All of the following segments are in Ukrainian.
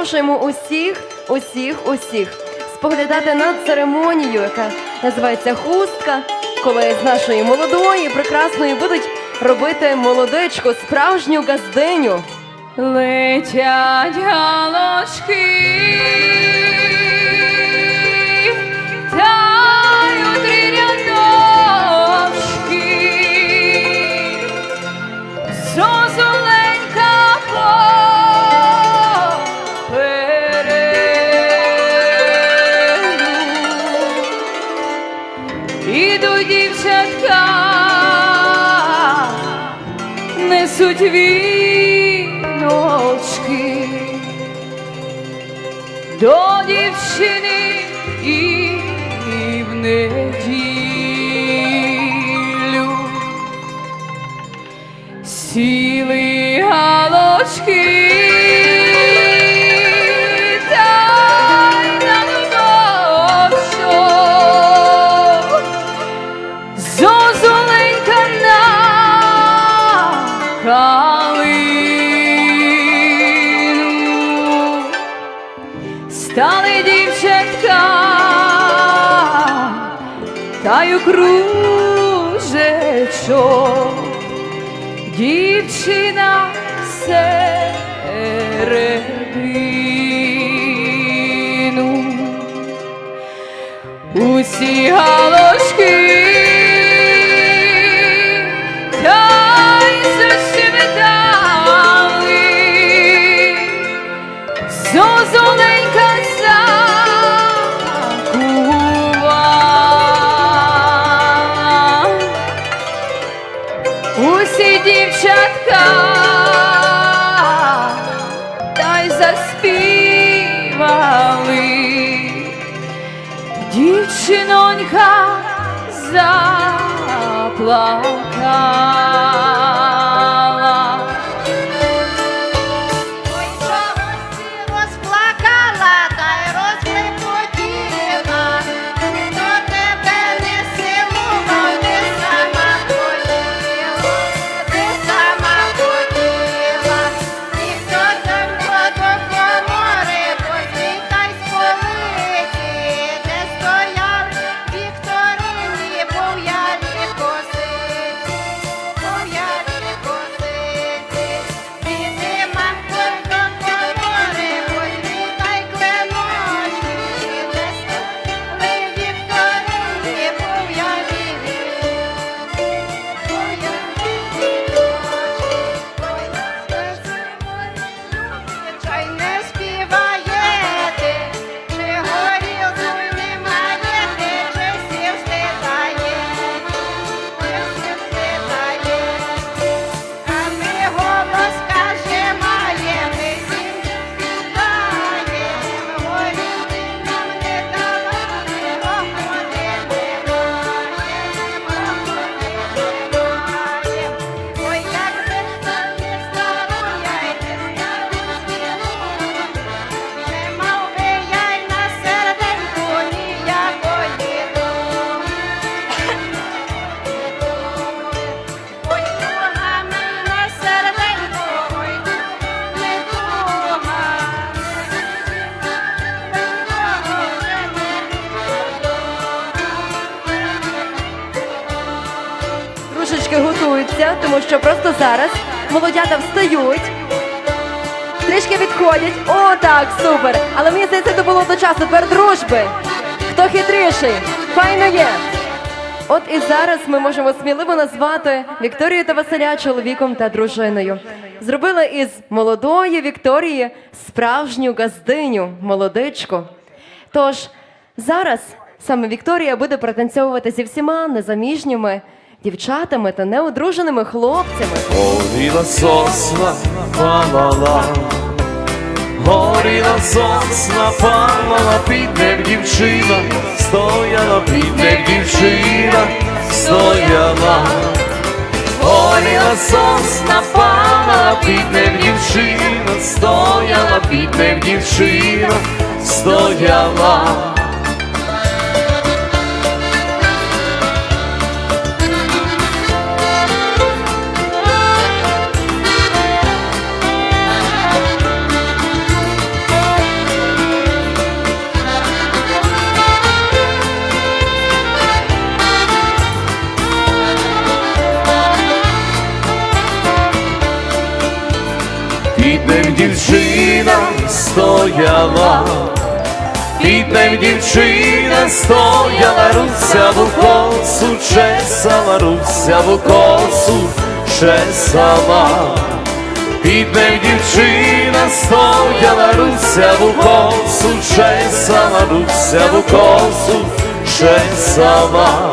запрошуємо усіх, усіх, усіх споглядати на церемонію, яка називається хустка, коли з нашої молодої, прекрасної будуть робити молодечку, справжню газдиню. Летять галочки, віночки до дівчини і в неділю сіли галочки. Калину стали дівчатка та й у дівчина середину усі галочки тому що просто зараз молодята встають, трішки відходять. О, так, супер! Але мені здається, це було до часу тепер дружби. Хто хитріший? Файно є. От і зараз ми можемо сміливо назвати Вікторію та Василя чоловіком та дружиною. Зробили із молодої Вікторії справжню газдиню, молодичку. Тож зараз саме Вікторія буде протанцьовувати зі всіма незаміжніми дівчатами та неодруженими хлопцями. Горіла сосна, палала, горіла сосна, палала, під ним дівчина, стояла, під ним дівчина, стояла. Горіла сосна, палала, під ним дівчина, стояла, під ним дівчина, стояла. Стояла. Під ним дівчина стояла, русяву косу чесала, русяву косу чесала. Під ним дівчина стояла, русяву косу чесала, русяву косу чесала.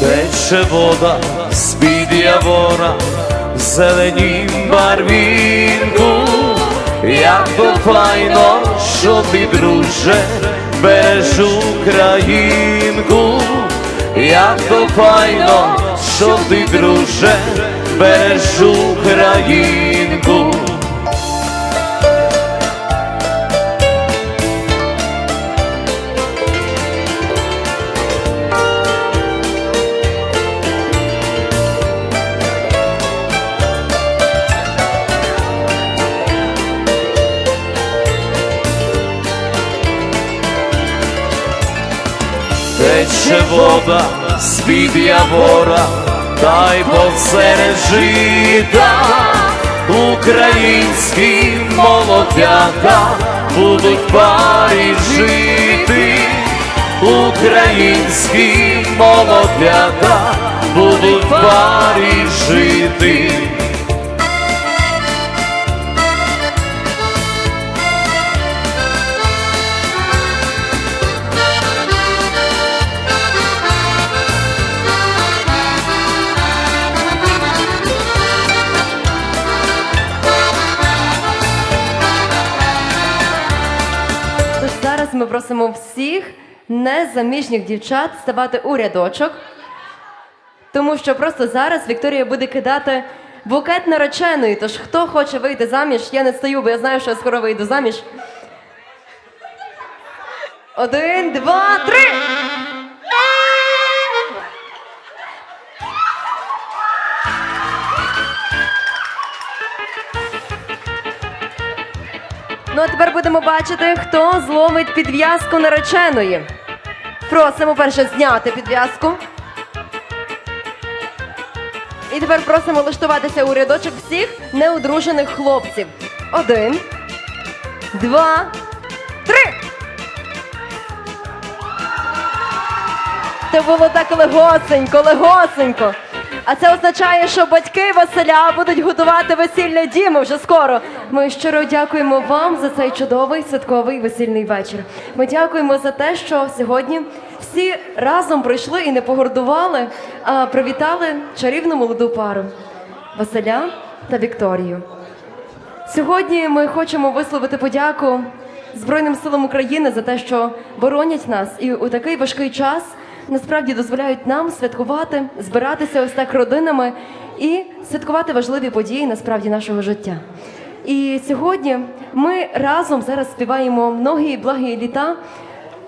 Тече вода з-під явора в зеленім барвінку, як то файно, що ти, друже, береш Українку, як то файно, що ти, друже, береш Українку. Тече вода з-під явора, та й посеред жита українські молодята будуть парі жити, українські молодята будуть парі жити. Незаміжніх дівчат ставати у рядочок, тому що просто зараз Вікторія буде кидати букет нареченої. Тож хто хоче вийти заміж, я не стою, бо я знаю, що я скоро вийду заміж. Один, два, три. Ну а тепер будемо бачити, хто зловить підв'язку нареченої. Просимо перше зняти підв'язку. І тепер просимо влаштуватися у рядочок всіх неодружених хлопців. Один, два, три. Це було так легосенько, легосенько. А це означає, що батьки Василя будуть готувати весілля Діми вже скоро. Ми щиро дякуємо вам за цей чудовий святковий весільний вечір. Ми дякуємо за те, що сьогодні всі разом прийшли і не погордували, а привітали чарівну молоду пару Василя та Вікторію. Сьогодні ми хочемо висловити подяку Збройним силам України за те, що боронять нас і у такий важкий час насправді дозволяють нам святкувати, збиратися ось так родинами і святкувати важливі події насправді нашого життя. І сьогодні ми разом зараз співаємо многі благі літа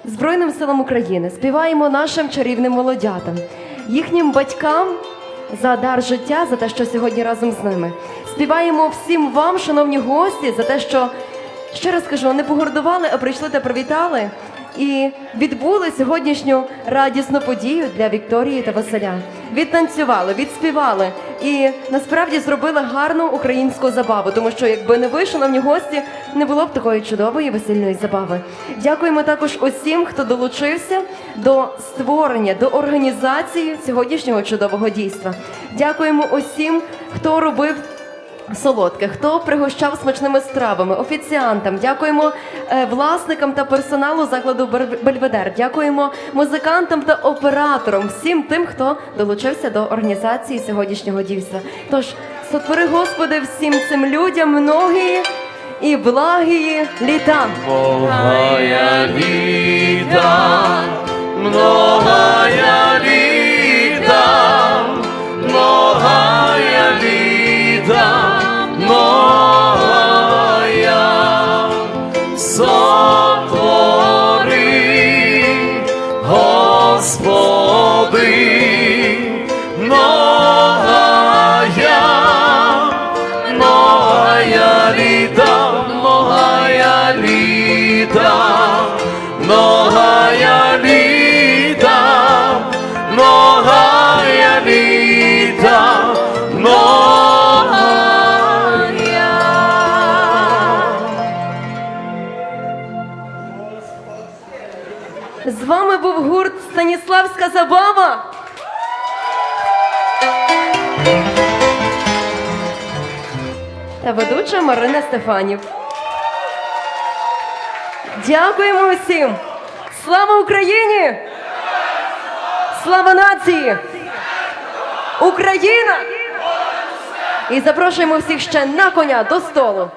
Збройним силам України, співаємо нашим чарівним молодятам, їхнім батькам за дар життя, за те, що сьогодні разом з ними. Співаємо всім вам, шановні гості, за те, що ще раз кажу, не погордували, а прийшли та привітали. І відбули сьогоднішню радісну подію для Вікторії та Василя. Відтанцювали, відспівали і насправді зробили гарну українську забаву, тому що якби не ви, шановні гості, не було б такої чудової весільної забави. Дякуємо також усім, хто долучився до створення, до організації сьогоднішнього чудового дійства. Дякуємо усім, хто робив солодких, хто пригощав смачними стравами, офіціантам. Дякуємо е, власникам та персоналу закладу Бельведер. Дякуємо музикантам та операторам, всім тим, хто долучився до організації сьогоднішнього дійства. Тож сотвори Господи всім цим людям многії і благії літа. Многая літа, многая літа, Забава. Та ведуча Марина Стефанів. Дякуємо усім! Слава Україні! Слава нації! Україна! І запрошуємо всіх ще на коня до столу.